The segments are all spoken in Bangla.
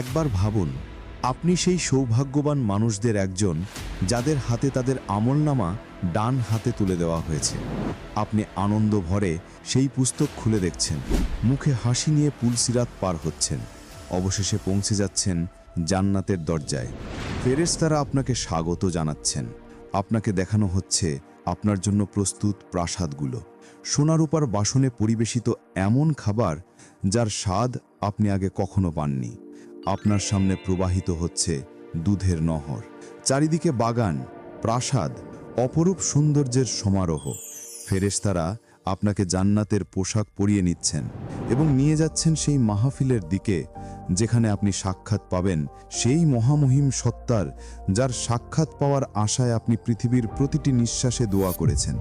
একবার ভাবুন, আপনি সেই সৌভাগ্যবান মানুষদের একজন যাদের হাতে তাদের আমলনামা ডান হাতে তুলে দেওয়া হয়েছে। আপনি আনন্দ ভরে সেই পুস্তক খুলে দেখছেন, মুখে হাসি নিয়ে পুলসিরাত পার হচ্ছেন, অবশেষে পৌঁছে যাচ্ছেন জান্নাতের দরজায়। ফেরেশতারা আপনাকে স্বাগত জানাচ্ছেন। আপনাকে দেখানো হচ্ছে আপনার জন্য প্রস্তুত প্রাসাদগুলো। সোনারূপার বাসনে পরিবেশিত এমন খাবার যার স্বাদ আপনি আগে কখনো পাননি। আপনার সামনে প্রবাহিত হচ্ছে দুধের নহর। চারিদিকে বাগান, প্রাসাদ, অপরূপ সৌন্দর্যের সমারোহ। ফেরেশতারা আপনাকে জান্নাতের পোশাক পরিয়ে নিচ্ছেন এবং নিয়ে যাচ্ছেন সেই মাহফিলের দিকে, যেখানে আপনি সাক্ষাৎ পাবেন সেই মহামহিম সত্তার, যার সাক্ষাৎ পাওয়ার আশায় আপনি পৃথিবীর প্রতিটি নিঃশ্বাসে দোয়া করেছেন।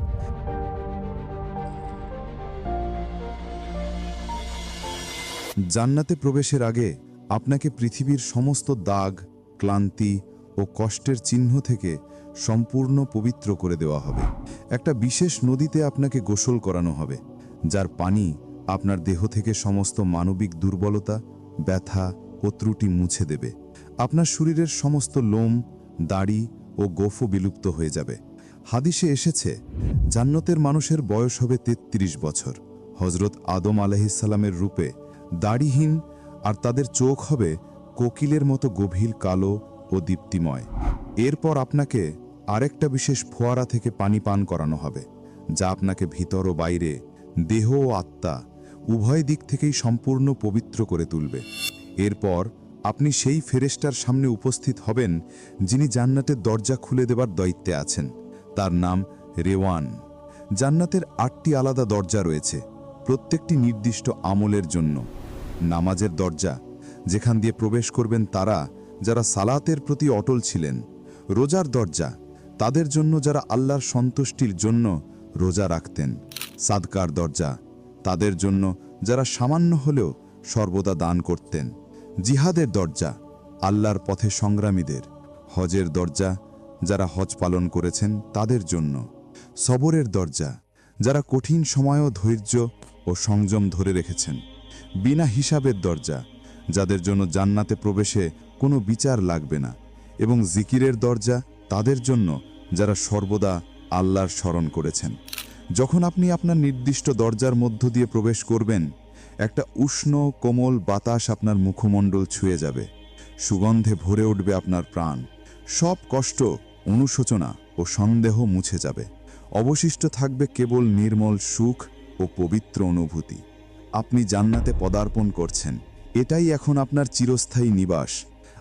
জান্নাতে প্রবেশের আগে আপনাকে পৃথিবীর সমস্ত দাগ, ক্লান্তি ও কষ্টের চিহ্ন থেকে সম্পূর্ণ পবিত্র করে দেওয়া হবে। একটা বিশেষ নদীতে আপনাকে গোসল করানো হবে, যার পানি আপনার দেহ থেকে সমস্ত মানবিক দুর্বলতা, ব্যথা ও ত্রুটি মুছে দেবে। আপনার শরীরের সমস্ত লোম, দাড়ি ও গোফও বিলুপ্ত হয়ে যাবে। হাদিসে এসেছে, জান্নতের মানুষের বয়স হবে ৩৩ বছর। হজরত আদম আলহিসাল্লামের রূপে দাড়িহীন আর তাদের চোখ হবে কোকিলের মতো গভীর, কালো ও দীপ্তিময়। এরপর আপনাকে আরেকটা বিশেষ ফোয়ারা থেকে পানি পান করানো হবে, যা আপনাকে ভিতর ও বাইরে, দেহ ও আত্মা উভয় দিক থেকেই সম্পূর্ণ পবিত্র করে তুলবে। এরপর আপনি সেই ফেরেস্টার সামনে উপস্থিত হবেন, যিনি জান্নাতের দরজা খুলে দেবার দায়িত্বে আছেন। তার নাম রেওয়ান। জান্নাতের আটটি আলাদা দরজা রয়েছে, প্রত্যেকটি নির্দিষ্ট আমলের জন্য। নামাজের দরজা, যেখান দিয়ে প্রবেশ করবেন তারা যারা সালাতের প্রতি অটল ছিলেন, রোজার দরজা, তাদের জন্য যারা আল্লাহর সন্তুষ্টির জন্য রোজা রাখতেন। সাদকার দরজা, তাদের জন্য যারা সামান্য হলেও সর্বদা দান করতেন। জিহাদের দরজা, আল্লাহর পথে সংগ্রামীদের। হজের দরজা, যারা হজ পালন করেছেন তাদের জন্য। সবরের দরজা, যারা কঠিন সময়ও ধৈর্য ও সংযম ধরে রেখেছেন। বিনা হিসাবের দরজা, যাদের জন্য জান্নাতে প্রবেশে কোনো বিচার লাগবে না, এবং জিকিরের দরজা তাদের জন্য যারা সর্বদা আল্লাহর স্মরণ করেছেন। যখন আপনি আপনার নির্দিষ্ট দরজার মধ্য দিয়ে প্রবেশ করবেন, একটা উষ্ণ, কোমল বাতাস আপনার মুখমণ্ডল ছুঁয়ে যাবে। সুগন্ধে ভরে উঠবে আপনার প্রাণ। সব কষ্ট, অনুশোচনা ও সন্দেহ মুছে যাবে। অবশিষ্ট থাকবে কেবল নির্মল সুখ ও পবিত্র অনুভূতি। আপনি জান্নাতে পদার্পণ করছেন। এটাই এখন আপনার চিরস্থায়ী নিবাস।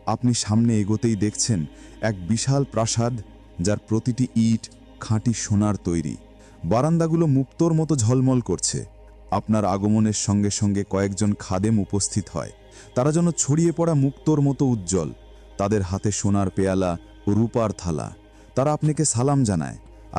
আপনি সামনে এগোতেই দেখছেন এক বিশাল প্রাসাদ, যার প্রতিটি ইট, খাঁটি সোনার তৈরি। বারান্দাগুলো মুক্তোর মতো ঝলমল করছে। আপনার আগমনের সঙ্গে সঙ্গে কয়েকজন খাদেম উপস্থিত হয়। তারা যেন ছড়িয়ে পড়া মুক্তোর মতো উজ্জ্বল। তাদের হাতে সোনার পেয়ালা ও রূপার থালা। তারা আপনাকে সালাম জানায়।